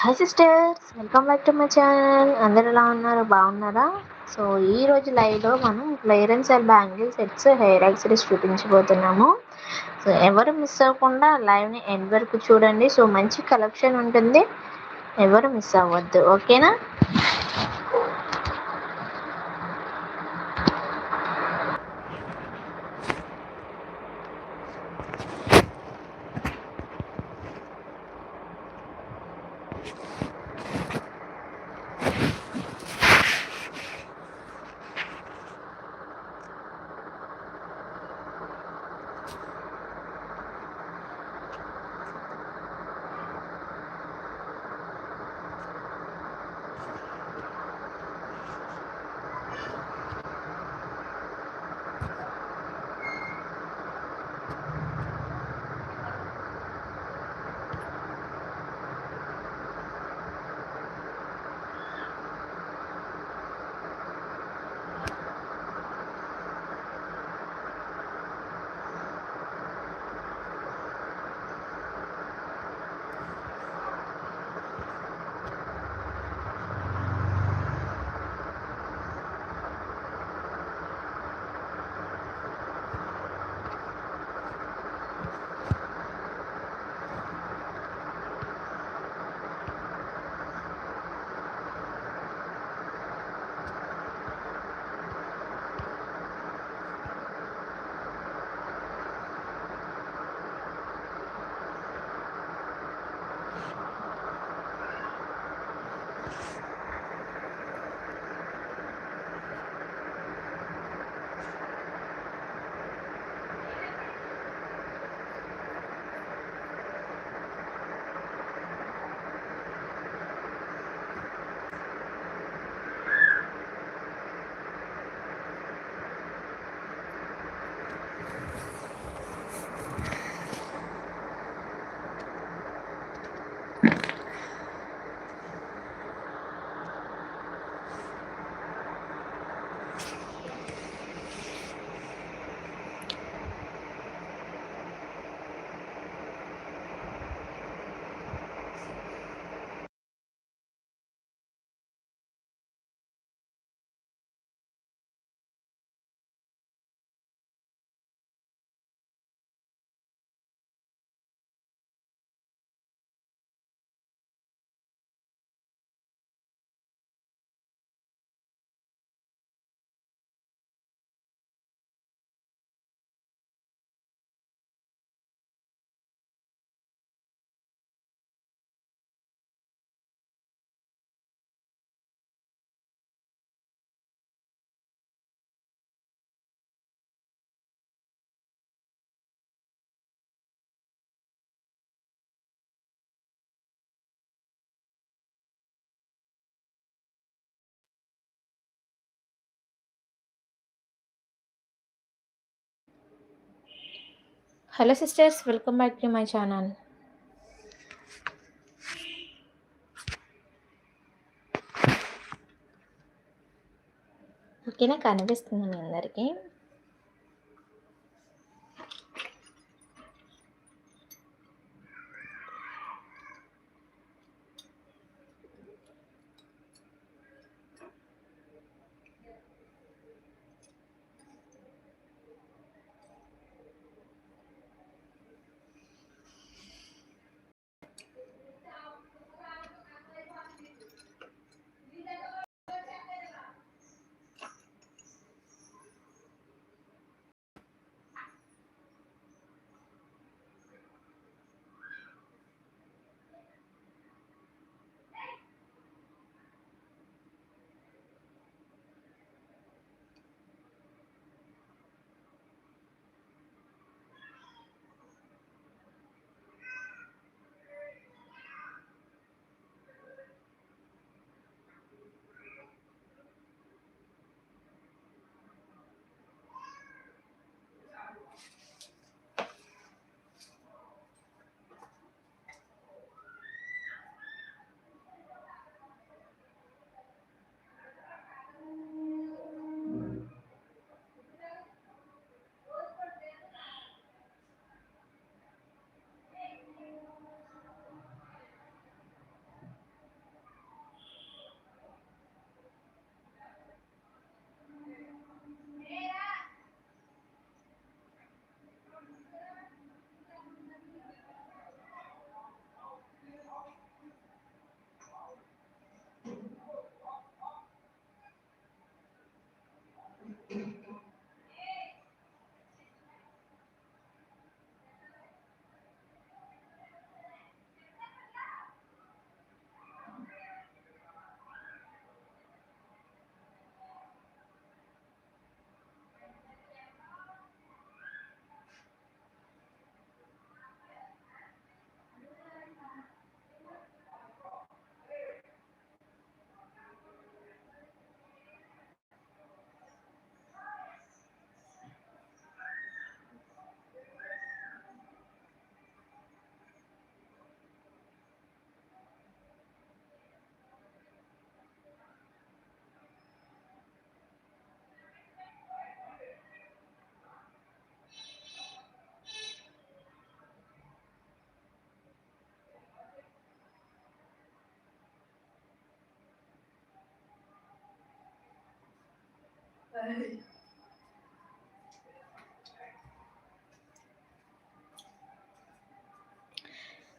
Hi sisters welcome back to my channel అందరు ఎలా ఉన్నారు? బాగున్నారా? సో ఈ రోజు లైవ్లో మనం clearance and bangle sets hair accessories చూపించబోతున్నాము. So ఎవరు మిస్ అవ్వకుండా లైవ్ని ఎండ్ వరకు చూడండి. సో మంచి కలెక్షన్ ఉంటుంది. ఎవరు మిస్ అవ్వద్దు. ఓకేనా hello sisters welcome back to my channel. ఓకేనా? కనిపిస్తుంది మీ అందరికీ.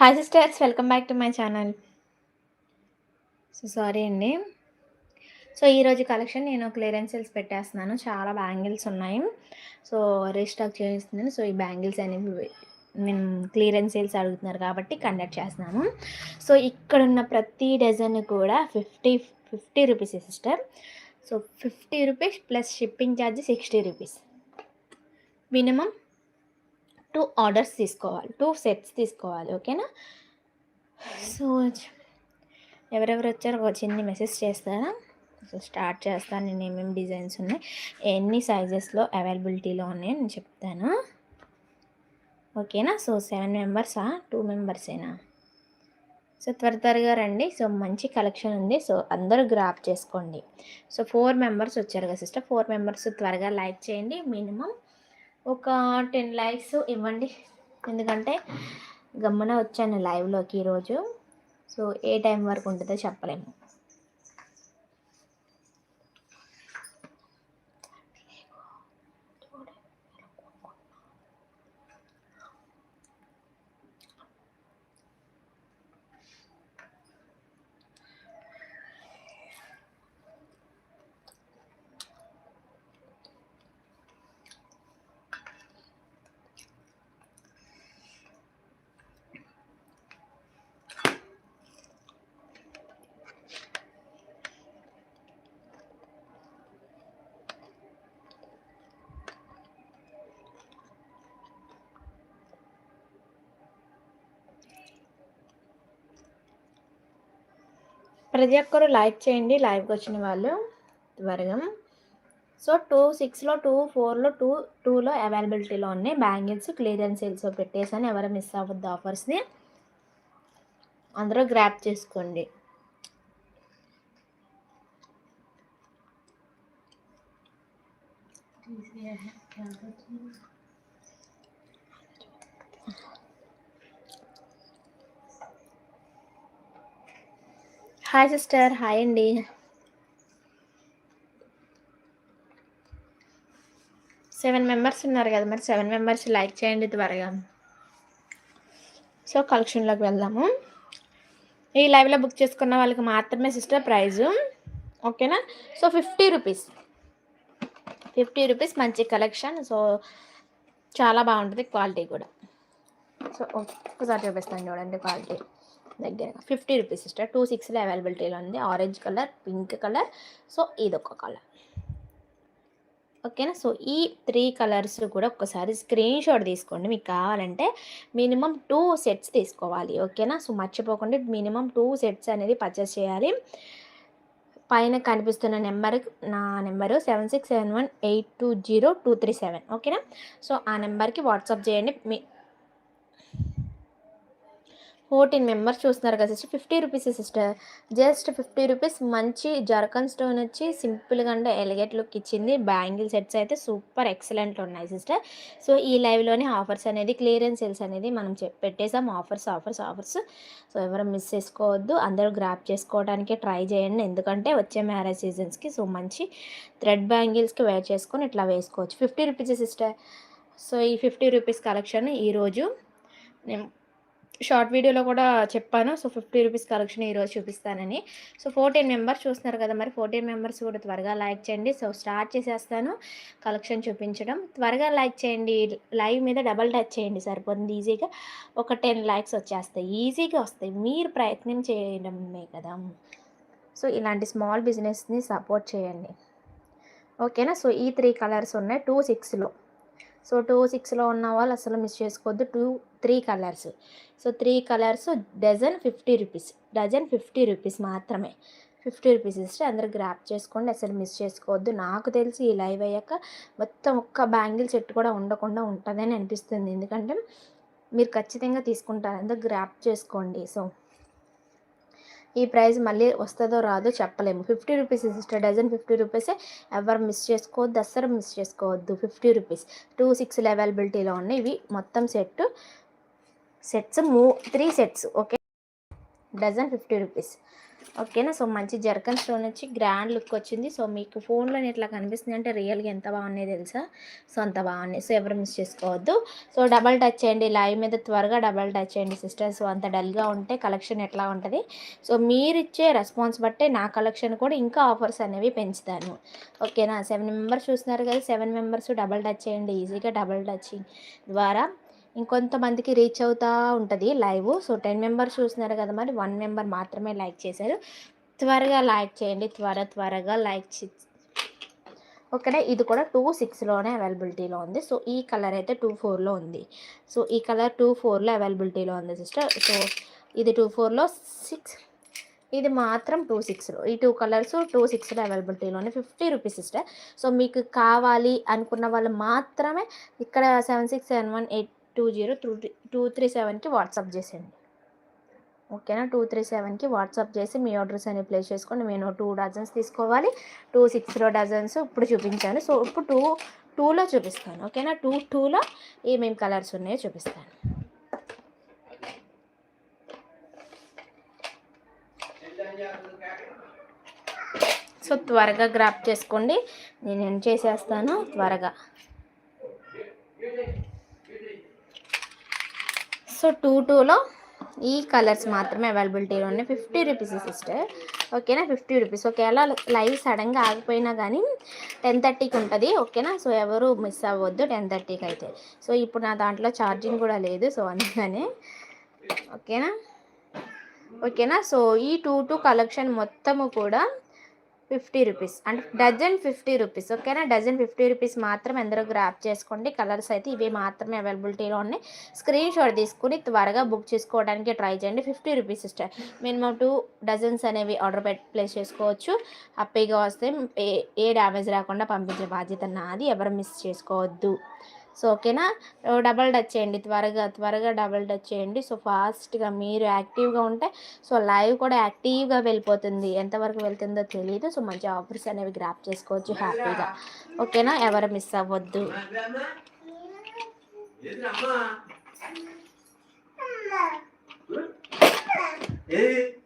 Hi sisters welcome back to my channel so sorry అండి. సో ఈరోజు కలెక్షన్ నేను క్లియరెన్స్ సేల్స్ పెట్టేస్తున్నాను. చాలా బ్యాంగిల్స్ ఉన్నాయి. సో రీస్టాక్ చేస్తున్నాను. సో ఈ బ్యాంగిల్స్ అనేవి నేను క్లియరెన్స్ సేల్స్ అడుగుతున్నారు కాబట్టి కండక్ట్ చేస్తున్నాను. సో ఇక్కడ ఉన్న ప్రతి డజన్ కూడా fifty fifty rupees sister so fifty rupees plus shipping charge sixty rupees minimum two orders తీసుకోవాలి. టూ సెట్స్ తీసుకోవాలి ఓకేనా సో ఎవరెవరు వచ్చారో ఒక చిన్న మెసేజ్ చేస్తారా? సో స్టార్ట్ చేస్తాను. నేను ఏమేమి డిజైన్స్ ఉన్నాయి? ఎన్ని సైజెస్లో అవైలబిలిటీలో ఉన్నాయో నేను చెప్తాను. ఓకేనా సో సెవెన్ మెంబర్సా టూ మెంబర్సేనా సో త్వర త్వరగా రండి. సో మంచి కలెక్షన్ ఉంది. సో అందరూ గ్రాప్ చేసుకోండి. సో ఫోర్ మెంబర్స్ వచ్చారు కదా సిస్టర్. ఫోర్ మెంబర్స్ త్వరగా లైక్ చేయండి. మినిమం ఒక టెన్ లైక్స్ ఇవ్వండి. ఎందుకంటే గమ్మున వచ్చాను లైవ్లోకి ఈరోజు. సో ఏ టైం వరకు ఉంటుందో చెప్పలేము. ప్రతి ఒక్కరు లైక్ చేయండి. లైవ్కి వచ్చిన వాళ్ళు త్వరగా. సో టూ సిక్స్లో టూ ఫోర్లో టూ టూలో అవైలబిలిటీలో ఉన్నాయి. బ్యాంగిల్స్ క్లియరెన్స్ సేల్స్ పెట్టేసాను ఎవరు మిస్ అవ్వద్దు ఆఫర్స్ని అందరూ గ్రాప్ చేసుకోండి. హాయ్ సిస్టర్ హాయ్ అండి. సెవెన్ మెంబర్స్ ఉన్నారు కదా మరి సెవెన్ మెంబర్స్ లైక్ చేయండి త్వరగా. సో కలెక్షన్లోకి వెళ్దాము. ఈ లైవ్లో బుక్ చేసుకున్న వాళ్ళకి మాత్రమే సిస్టర్ ప్రైజు. ఓకేనా? So fifty rupees. Fifty rupees మంచి కలెక్షన్. సో చాలా బాగుంటుంది క్వాలిటీ కూడా. సో ఒకసారి చూపిస్తాను చూడండి క్వాలిటీ. దగ్గరగా. ఫిఫ్టీ రూపీస్ సిస్టర్ టూ సిక్స్లో అవైలబిలిటీలో ఉంది orange colour pink colour. So ఇదొక కలర్. ఓకేనా? సో ఈ త్రీ కలర్స్ కూడా ఒకసారి స్క్రీన్ షాట్ తీసుకోండి. మీకు కావాలంటే మినిమం టూ సెట్స్ తీసుకోవాలి. ఓకేనా? సో మర్చిపోకుండా మినిమం టూ సెట్స్ అనేది పర్చేస్ చేయాలి. పైన కనిపిస్తున్న నెంబర్ నా number seven six seven one eight two zero two three seven. ఓకేనా? సో ఆ నెంబర్కి వాట్సాప్ చేయండి. మీ ఫోర్టీన్ మెంబర్స్ చూస్తున్నారు కదా sister. Fifty rupees sister. Just fifty rupees మంచి జర్కన్ స్టోన్ వచ్చి సింపుల్గా అంటే ఎలిగేట్ లుక్ ఇచ్చింది. బ్యాంగిల్ సెట్స్ అయితే సూపర్ ఎక్సలెంట్ ఉన్నాయి సిస్టర్. సో ఈ లైవ్లోనే ఆఫర్స్ అనేది క్లియరెన్స్ సేల్స్ అనేది మనం పెట్టేసాం. Offers offers offers. సో ఎవరు మిస్ చేసుకోవద్దు. అందరూ గ్రాప్ చేసుకోవడానికి ట్రై చేయండి. ఎందుకంటే వచ్చే మ్యారేజ్ సీజన్స్కి సో మంచి థ్రెడ్ బ్యాంగిల్స్కి వేర్ చేసుకొని ఇట్లా వేసుకోవచ్చు. Fifty rupees sister. సో ఈ ఫిఫ్టీ రూపీస్ కలెక్షన్ ఈరోజు నేను షార్ట్ వీడియోలో కూడా చెప్పాను. సో ఫిఫ్టీ రూపీస్ కలెక్షన్ ఈరోజు చూపిస్తానని. సో ఫోర్టీన్ మెంబర్స్ చూస్తున్నారు కదా మరి. ఫోర్టీన్ మెంబర్స్ కూడా త్వరగా లైక్ చేయండి. సో స్టార్ట్ చేసేస్తాను కలెక్షన్ చూపించడం. త్వరగా లైక్ చేయండి. లైవ్ మీద డబల్ టచ్ చేయండి సరిపోతుంది ఈజీగా. ఒక టెన్ లైక్స్ వచ్చేస్తాయి. ఈజీగా వస్తాయి. మీరు ప్రయత్నం చేయడమే కదా. సో ఇలాంటి స్మాల్ బిజినెస్ని సపోర్ట్ చేయండి. ఓకేనా? సో ఈ త్రీ కలర్స్ ఉన్నాయి. టూ సిక్స్లో. సో టూ సిక్స్లో ఉన్న వాళ్ళు అసలు మిస్ చేసుకోవద్దు. Two three colours. So three colours dozen fifty rupees. Dozen fifty rupees మాత్రమే. ఫిఫ్టీ రూపీస్ ఇస్తే అందరు గ్రాప్ చేసుకోండి. అసలు మిస్ చేసుకోవద్దు. నాకు తెలిసి ఈ లైవ్ అయ్యాక మొత్తం ఒక్క బ్యాంగిల్ సెట్ కూడా ఉండకుండా ఉంటుందని అనిపిస్తుంది. ఎందుకంటే మీరు ఖచ్చితంగా తీసుకుంటారు. అందరూ గ్రాప్ చేసుకోండి. సో ఈ ప్రైస్ మళ్ళీ వస్తుందో రాదో చెప్పలేము. Fifty rupees sister dozen fifty రూపీసే ఎవరు మిస్ చేసుకోవద్దు అస్సలు మిస్ చేసుకోవద్దు. Fifty rupees. టూ సిక్స్ అవైలబిలిటీలో ఉన్నాయి ఇవి మొత్తం సెట్ సెట్స్ మూ three sets okay? Dozen fifty rupees. ఓకేనా? సో మంచి జర్కన్ స్టోన్ వచ్చి గ్రాండ్ లుక్ వచ్చింది. సో మీకు ఫోన్లో ఇట్లా కనిపిస్తుంది అంటే రియల్గా ఎంత బాగున్నాయి తెలుసా? సో అంత బాగున్నాయి. సో ఎవరు మిస్ చేసుకోవద్దు. సో డబల్ టచ్ చేయండి. లైవ్ మీద త్వరగా డబల్ టచ్ చేయండి సిస్టర్ సో అంత డల్గా ఉంటే కలెక్షన్ ఎట్లా ఉంటుంది? సో మీరిచ్చే రెస్పాన్స్ బట్టే నా కలెక్షన్ కూడా ఇంకా ఆఫర్స్ అనేవి పెంచుతాను. ఓకేనా? సెవెన్ మెంబర్స్ చూస్తున్నారు కదా సెవెన్ మెంబర్స్ డబల్ టచ్ చేయండి. ఈజీగా డబల్ టచింగ్ ద్వారా ఇంకొంతమందికి రీచ్ అవుతూ ఉంటుంది లైవ్. సో టెన్ మెంబర్స్ చూస్తున్నారు కదా మరి వన్ మెంబర్ మాత్రమే లైక్ చేశారు. త్వరగా లైక్ చేయండి త్వర త్వరగా లైక్ చే ఓకేనా? ఇది కూడా టూ సిక్స్లోనే అవైలబిలిటీలో ఉంది. సో ఈ కలర్ అయితే టూ ఫోర్లో ఉంది. సో ఈ కలర్ టూ ఫోర్లో అవైలబిలిటీలో ఉంది సిస్టర్. సో ఇది టూ ఫోర్లో సిక్స్ ఇది మాత్రం టూ సిక్స్లో ఈ టూ కలర్స్ టూ సిక్స్లో అవైలబిలిటీలోనే ఫిఫ్టీ రూపీస్ సిస్టర్. సో మీకు కావాలి అనుకున్న వాళ్ళు మాత్రమే ఇక్కడ seven six seven one eight two zero two two three సెవెన్కి వాట్సాప్ చేసేయండి. ఓకేనా? టూ త్రీ సెవెన్కి వాట్సాప్ చేసి మీ ఆర్డర్స్ అనేవి ప్లేస్ చేసుకోండి. నేను టూ డజన్స్ తీసుకోవాలి. టూ సిక్స్లో డజన్స్ ఇప్పుడు చూపించాను. సో ఇప్పుడు టూ టూలో చూపిస్తాను. ఓకేనా? టూ టూలో ఏమేమి కలర్స్ ఉన్నాయో చూపిస్తాను. సో త్వరగా గ్రాప్ చేసుకోండి. నేను ఏం చేసేస్తాను? త్వరగా. సో టూ టూలో ఈ కలర్స్ మాత్రమే అవైలబిలిటీలో ఉన్నాయి. ఫిఫ్టీ రూపీస్ సిస్టర్ ఓకేనా ఫిఫ్టీ రూపీస్ ఒకవేళ లైవ్ సడన్గా ఆగిపోయినా కానీ టెన్ థర్టీకి ఉంటుంది. ఓకేనా సో ఎవరు మిస్ అవ్వద్దు టెన్ థర్టీకి అయితే. సో ఇప్పుడు నా దాంట్లో ఛార్జింగ్ కూడా లేదు. సో అందుకనే ఓకేనా ఓకేనా సో ఈ టూ టూ కలెక్షన్ మొత్తము కూడా ఫిఫ్టీ రూపీస్. అంటే డజన్ ఫిఫ్టీ రూపీస్. ఓకేనా? డజన్ ఫిఫ్టీ రూపీస్ మాత్రం ఎందరో గ్రాప్ చేసుకోండి. కలర్స్ అయితే ఇవి మాత్రమే అవైలబిలిటీలో ఉన్నాయి. స్క్రీన్ షాట్ తీసుకుని త్వరగా బుక్ చేసుకోవడానికి ట్రై చేయండి. ఫిఫ్టీ రూపీస్ ఇస్తారు మినిమం టూ డజన్స్ అనేవి ఆర్డర్ పెట్టి ప్లేస్ చేసుకోవచ్చు. హ్యాపీగా వస్తే ఏ ఏ డ్యామేజ్ రాకుండా పంపించే బాధ్యత నాది. ఎవరు మిస్ చేసుకోవద్దు. సో ఓకేనా? డబల్ టచ్ చేయండి. త్వరగా త్వరగా డబల్ టచ్ చేయండి. సో ఫాస్ట్గా మీరు యాక్టివ్గా ఉంటే సో లైవ్ కూడా యాక్టివ్గా వెళ్ళిపోతుంది. ఎంతవరకు వెళ్తుందో తెలియదు సో మంచి ఆఫర్స్ అనేవి గ్రాప్ చేసుకోవచ్చు హ్యాపీగా. ఓకేనా? ఎవరు మిస్ అవ్వద్దు. ఏది